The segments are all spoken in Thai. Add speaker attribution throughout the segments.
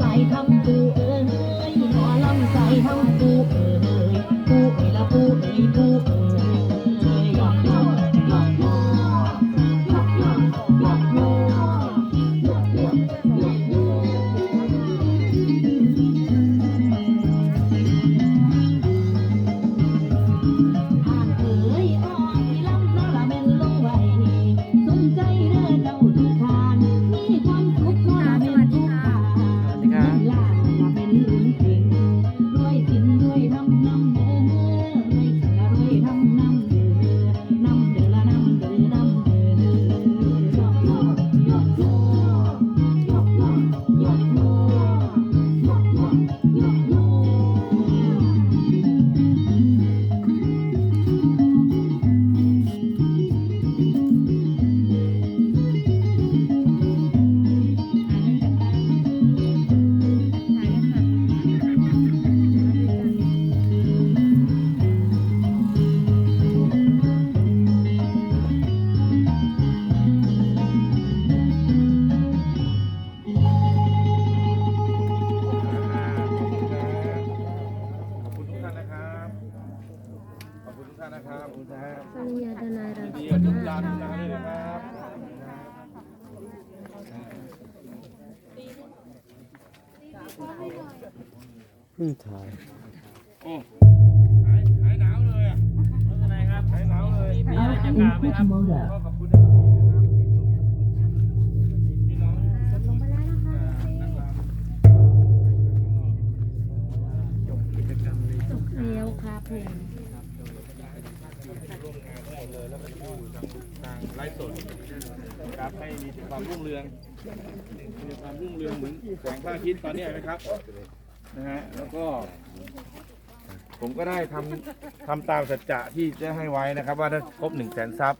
Speaker 1: 来หล คุสัญญาดนายรังสี
Speaker 2: มาทุกท่านรับเพิ่
Speaker 3: ถ่าย
Speaker 2: โอ้หายหายหนาวเลยอะไม่นไรครับหายหนาวเลยมีอะไรจะกล่าวไหมครับขอบคุณนะครับ
Speaker 4: แล้วค
Speaker 2: รับ
Speaker 4: ผม
Speaker 2: ทางไลฟ์สดนะครับให้มีแต่ความรุ่งเรืองมีความรุ่งเรืองเหมือนแสงพระอาทิตย์ตอนนี้นไหมครับนะฮะแล้วก็ ผมก็ได้ทำทำตามสัจจะที่ได้ให้ไว้นะครับ ว่าถ้าครบหนึ่งแสนซับ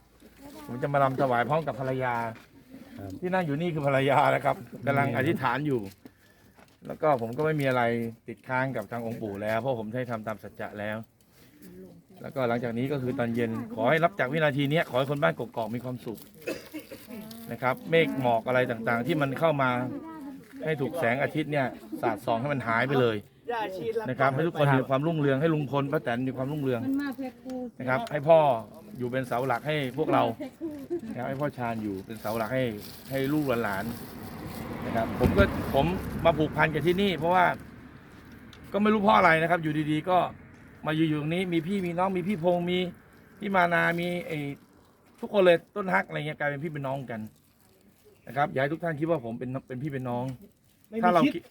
Speaker 2: ผมจะมาลำถวายพร้อมกับภรรยาที่นั่งอยู่นี่คือภรรยานะครับกำลังอธิษฐานอยู่ แล้วก็ผมก็ไม่มีอะไรติดค้างกับทางองค์ปู่แล้ว เพราะผมได้ทำตามสัจจะแล้ว แล้วก็หลังจากนี้ก็คือตอนเย็นขอให้รับจากวินาทีเนี้ยขอให้คนบ้านกกอกมีความสุขนะครับ เมฆหมอกอะไรต่างๆ ที่มันเข้ามาให้ถูกแสงอาทิตย์เนี่ยสาดส่องให้มันหายไปเลยนะครับให้ทุกคนมีความรุ่งเรืองให้ลุงพลป้าแตนมีความรุ่งเรือง
Speaker 4: นะ
Speaker 2: ครับให้พ่ออยู่เป็นเสาหลักให้พวกเรานะครับให้พ่อชาญอยู่เป็นเสาหลักให้ให้ลูกหลานนะครับผมก็ผมมาผูกพันกับที่นี่ เพราะว่าก็ไม่รู้เพราะอะไรนะครับ อยู่ดีๆก็ มาอยู่อยู่ตรงนี้มีพี่มีน้องมีพี่พงษ์มีพี่มานามีไอ้ทุกคนเลยต้นฮักอะไรเงี้ยกลายเป็นพี่เป็นน้องกันนะครับอยากให้ทุกท่านคิดว่าผมเป็นเป็นพี่เป็นน้อง ถ้าเราคิด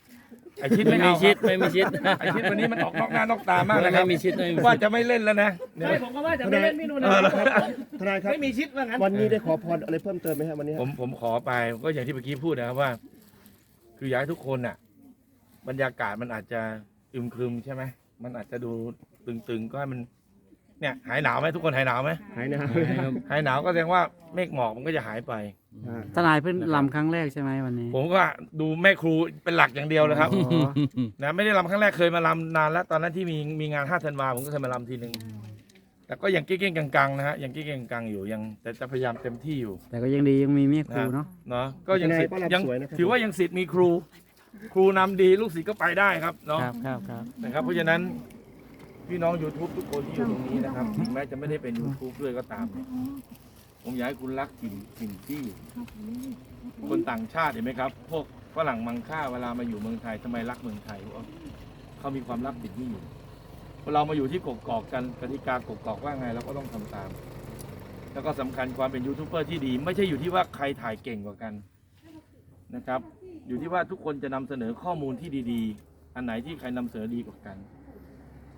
Speaker 2: ไอชิด
Speaker 3: ไม่
Speaker 2: ไม่
Speaker 3: มี
Speaker 2: เอา
Speaker 3: ชิดไม่มีชิด
Speaker 2: ไอชิดวันนี้มันออกนอกหน้านอกตามากนะค
Speaker 3: ไม่
Speaker 2: รับ
Speaker 3: มีชิดไม่มี
Speaker 2: ว่า
Speaker 3: ชิด
Speaker 2: จะไม่เล่นแล้วนะเนี่ย
Speaker 5: ใช่ผมก็ว่าจะไม่เล่นพี่นุ่นนะ
Speaker 2: เออ
Speaker 6: ทนายครับ
Speaker 5: ไม่มีชิดว่างั้น
Speaker 6: วันนี้ได้ขอพรอะไรเพิ่มเติมไหมครับวันนี้
Speaker 2: ผมผมขอไปก็อย่างที่เมื่อกี้พูดนะครับว่า คืออยากให้ทุกคนน่ะ บรรยากาศมันอาจจะอึมครึมใช่ไหมมันอาจจะดู ตึงๆ ก็ให้มันเนี่ยหายหนาวไหมทุกคนหายหนาวไหม
Speaker 6: หายหนาว
Speaker 2: หายหนาวก็แสดงว่าเมฆหมอกมันก็จะหายไป
Speaker 6: อ่า
Speaker 3: ทนายเพิ่งลำครั้งแรกใช่ไหมวันนี้
Speaker 2: ผมก็ดูแม่ครูเป็นหลักอย่างเดียวเลยครับ
Speaker 6: อ๋อ
Speaker 2: นะไม่ได้รำครั้งแรกเคยมาลำนานแล้วตอนนั้นที่มีมีงานห้าธันวาผมก็เคยมาลำทีหนึ่งแต่ก็ยังเก้งๆกังๆนะฮะยังเก้งๆกังๆอยู่ยังแต่จะพยายามเต็มที่อยู่
Speaker 3: แต่ก็ยังดียังมีเมียครูเนาะ
Speaker 2: เนาะก็ยังสิทธิ์
Speaker 6: ทนายก็
Speaker 2: ยัง
Speaker 6: รำสวยนะครับ
Speaker 2: ถือว่ายังสิทธิ์มีครู ครูนำดีลูกศิษย์ก็ไปได้ครับเนาะ
Speaker 3: ครับครับครับ
Speaker 2: นะครับ เพราะฉะนั้น พี่น้อง YouTube ทุกคนที่อยู่ตรงนี้นะครับถึงแม้จะไม่ได้เป็น YouTube ด้วยก็ตามเนี่ยผมอยากให้คุณรักถิ่นถิ่นที่ คนต่างชาติเห็นไหมครับ พวกฝรั่งมังค่าเวลามาอยู่เมืองไทยทำไมรักเมืองไทยเพราะเขามีความรักติดนี่อยู่พอเรามาอยู่ที่กกอกกันกติกากกอกว่าไงเราก็ต้องทำตาม แล้วก็สำคัญความเป็นยูทูบเบอร์ที่ดี ไม่ใช่อยู่ที่ว่าใครถ่ายเก่งกว่ากันนะครับ อยู่ที่ว่าทุกคนจะนำเสนอข้อมูลที่ดี ๆ อันไหนที่ใครนำเสนอดีกว่ากัน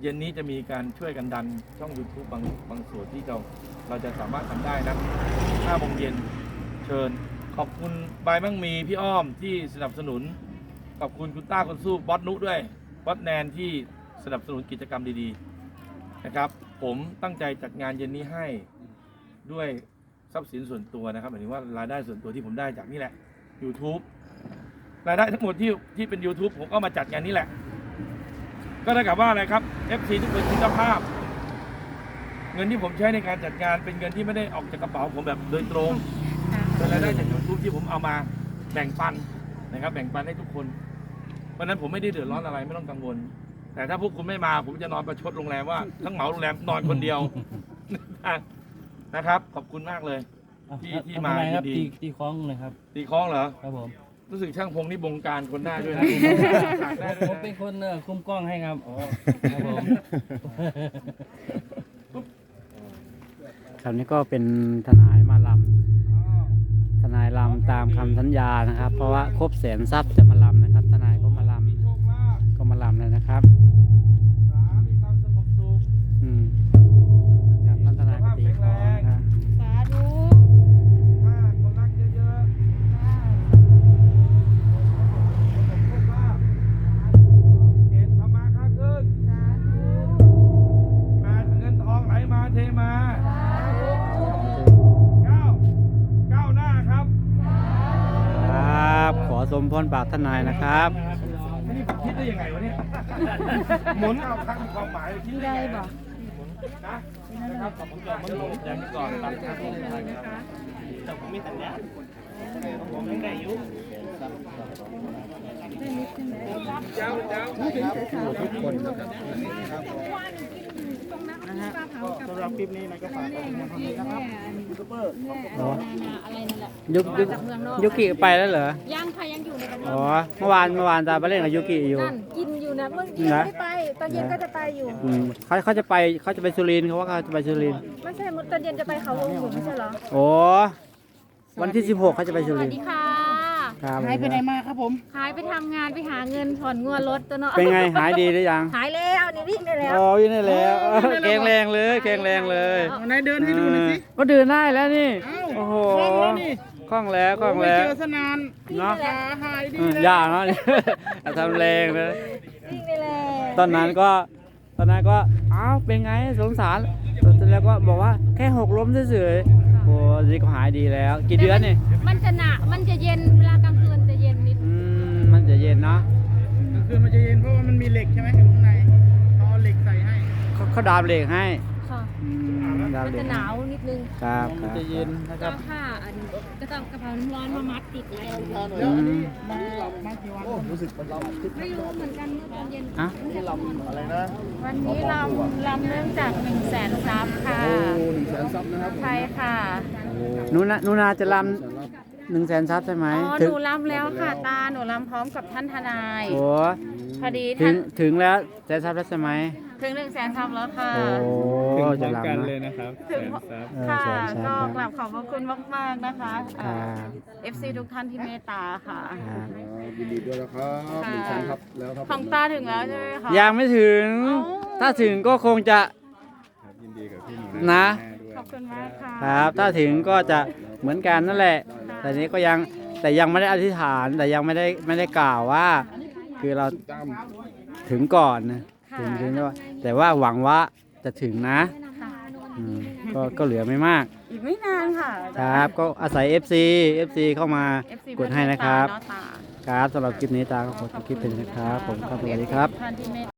Speaker 2: เย็นนี้จะมีการช่วยกันดันช่อง YouTube บางบางส่วนที่เราเราจะสามารถทำได้นะ5โมงเย็นเชิญ ขอบคุณบายมั่งมีพี่อ้อมที่สนับสนุน ขอบคุณคุณต้าคนสู้บอสนุด้วยบอสแนนที่สนับสนุนกิจกรรมดีๆนะครับ ผมตั้งใจจัดงานเย็นนี้ให้ด้วยทรัพย์สินส่วนตัวนะครับหมายถึงว่ารายได้ส่วนตัวที่ผมได้จากนี่แหละ YouTube รายได้ทั้งหมดที่ที่เป็น YouTube ผมก็มาจัดงานนี้แหละ ก็เท่ากับว่าอะไรครับ FC ทุกคนคุณภาพ เงินที่ผมใช้ในการจัดงานเป็นเงินที่ไม่ได้ออกจากกระเป๋าผมแบบโดยตรงเป็นรายได้จากยูทูบที่ผมเอามาแบ่งปันนะครับ แบ่งปันให้ทุกคน เพราะฉะนั้นผมไม่ได้เดือดร้อนอะไรไม่ต้องกังวล แต่ถ้าพวกคุณไม่มาผมจะนอนประชดโรงแรมว่าทั้งเหมาโรงแรมนอนคนเดียวนะครับ ขอบคุณมากเลย ที่ที่มา
Speaker 5: ทำไครับ
Speaker 2: ยินดี
Speaker 5: ตีตีคล้องเลยครับ
Speaker 2: ตีคล้องเหรอ
Speaker 5: ครับผม
Speaker 2: รู้สึกช่างพงนี่บงการคนได้ด้วยนะได้
Speaker 5: ผม
Speaker 2: ด้
Speaker 5: เป็
Speaker 2: วย
Speaker 5: นคนเอ่อคุมกล้องให้ครับครับผม
Speaker 3: คราวนี้ก็เป็นทนายมาลำทนายลำตามคำสัญญานะครับ เพราะว่าครบแสนทรัพย์จะมาลำนะครับ
Speaker 2: สม
Speaker 3: พรปรากทนายนะครับ
Speaker 2: นี่ผมคิดได้ยังไงวะเนี่ย หมุนเอาคำความหมายคิดได้ไงนะนะครับขอบคุณก่อนมันหลงแจ้งก่อนตั้งค่าที่นะครับแต่ผมมีสัญญาผมยังได้ยุเจ้าเจ้า
Speaker 6: สำหรับคลิปนี้นายก็ฝากไว้นะครับยูทูบเบอร์
Speaker 3: อ๋อ
Speaker 4: อะไรนั่นแหละ
Speaker 3: ยุกยุกยุกิไปแล้วเหรอ
Speaker 4: ยังค่ะยังอยู่ในประเทศ
Speaker 3: อ๋อ เมื่อวานเมื่อวานตาไปเล่นกับยุกิอยู่
Speaker 4: นั่นกินอยู่นะเมื่อกี้
Speaker 3: นะ
Speaker 4: ไม่ไปตอนเย็นก็จะไปอยู่
Speaker 3: อืมเขาเขาจะไปเขาจะไปสุรินทร์เขาว่าเขาจะไปสุรินทร์
Speaker 4: ไม่ใช่ตอนเย็นจะไปเขาวงอยู่ไม่ใช่เหรอ
Speaker 3: โอ้วันที่ 16เขาจะไปสุ
Speaker 4: สวั
Speaker 3: ริ
Speaker 4: ส
Speaker 3: นท
Speaker 4: ดี
Speaker 3: ร์
Speaker 4: ค่ะ
Speaker 3: ครับ
Speaker 6: หายไปไหนมาครับผม
Speaker 4: หายไปทำงานไปหาเงินผ่อนงวดรถตัวเนาะ
Speaker 3: เป็นไงหายดีหรือยัง
Speaker 4: หายแล้วนี่วิ่งได้แล้ว
Speaker 3: อ๋อวิ่งได้แล้วเออแข็งแรงเลยแข็งแรงเลย
Speaker 6: นายเดินให้ดูหน่อยสิ
Speaker 3: เออก็เดินได้แล้วนี่โอ้โห
Speaker 6: คล่องแล้วนี่
Speaker 3: คล่องแล้วคล่อง
Speaker 6: ไม่
Speaker 3: แล้
Speaker 6: เจ
Speaker 3: ว
Speaker 6: อสนาน
Speaker 3: เนาะ
Speaker 6: ขาหายดี
Speaker 3: อืม
Speaker 6: เลย
Speaker 3: ยากเนาะอย่าทำแรงเลย
Speaker 4: วิ่งได้แล้ว
Speaker 3: ตอนนั้นก็ตอนนั้นก็อ้าวเป็นไงสงสารแล้วก็บอกว่าแค่หกล้มเฉยๆโอ้นี่ก็หายดีแล้ว กี่เดือนนี่
Speaker 4: มันจะหนักมันจะเย็น
Speaker 6: คือมันจะเย็นเพราะว่ามันมีเหล็กใช่ไหมอยู่ข้างในเขาเอาเหล็กใส่ให้
Speaker 3: เขาเขาดามเหล็กให้
Speaker 4: ค่ะ
Speaker 3: อืมดาม
Speaker 4: มัน
Speaker 3: เหล็
Speaker 4: จะ
Speaker 3: ก
Speaker 4: หนาวนิดนึง
Speaker 3: ครับค
Speaker 6: มั
Speaker 3: รั
Speaker 6: น
Speaker 3: บ
Speaker 6: จะเย็นนะค
Speaker 4: ก็
Speaker 6: รับ
Speaker 4: ผ้าอันก็ต้องกระเพราน้ำร้อนมามัดติดไว้
Speaker 6: แล้วอันนี้มามากี่วันรู้สึกมันเรา
Speaker 4: ไม่รู้เหมือนกันเมื่อตอนเย็น
Speaker 3: อะ
Speaker 6: อะไรนะ
Speaker 4: วันนี้ลำลำเนื่องจากหนึ่งแสนซับค่ะ
Speaker 6: โอ้หนึ่งแสนซับนะครับ
Speaker 4: ใช่ค่ะ
Speaker 3: หนูนาหนูนาจะรำ หนึ่งแสนซับใช่ไหม
Speaker 4: อ๋อห
Speaker 3: ถึง
Speaker 4: นูลำแล้วค่ะตาหนูลำพร้อมกับท่านทนาย
Speaker 3: โอ้
Speaker 4: พอดี
Speaker 3: ถึ
Speaker 4: ท่างน
Speaker 3: ถึงแล้วแสนซับแล้วใช่ไหม
Speaker 4: ถึงหนึ่งแสนซับแล้วค่ะ
Speaker 3: โอ้จะรำนะ
Speaker 4: ถึง
Speaker 3: เออ
Speaker 4: ค่ะ
Speaker 3: แสนซับ
Speaker 4: ก็
Speaker 3: นะ
Speaker 4: กราบขอบพระคุณมาก ๆ นะคะ
Speaker 3: ครับ
Speaker 4: เอฟซีทุกท่านที่เมตตาค่ะ
Speaker 3: ครับ
Speaker 6: ยินดีด้วยนะครับหนึ่งแสนครับ แล้วครับ
Speaker 4: ของตาถึงแล้วใช่ไหมคะ
Speaker 3: ยังไม่ถึง
Speaker 4: เอ้า
Speaker 3: ถ้าถึงก็คงจะนะ
Speaker 4: ขอบคุณมากค่ะ
Speaker 3: ครับ ถ้าถึงก็จะเหมือนกันนั่นแหละ แต่นี้ก็ยังแต่ยังไม่ได้อธิษฐานแต่ยังไม่ได้ไม่ได้กล่าวว่า คือเราถึงก่อนนะถึงถึงว่าแต่ว่าหวังว่าจะถึงนะอืมก็ก็เหลือไม่มาก
Speaker 4: อีกไม่นานค่ะ
Speaker 3: ครับก็อาศัย FC FC เข้ามา
Speaker 4: FC
Speaker 3: กดให้นะครับ
Speaker 4: เพื่อนเมตตาเนาะตา
Speaker 3: ครับสำหรับคลิปนี้ตาก็ขอจบคลิปเป็นนะครับ ผมครับสวัสดีครับ
Speaker 4: ท่านที่เมต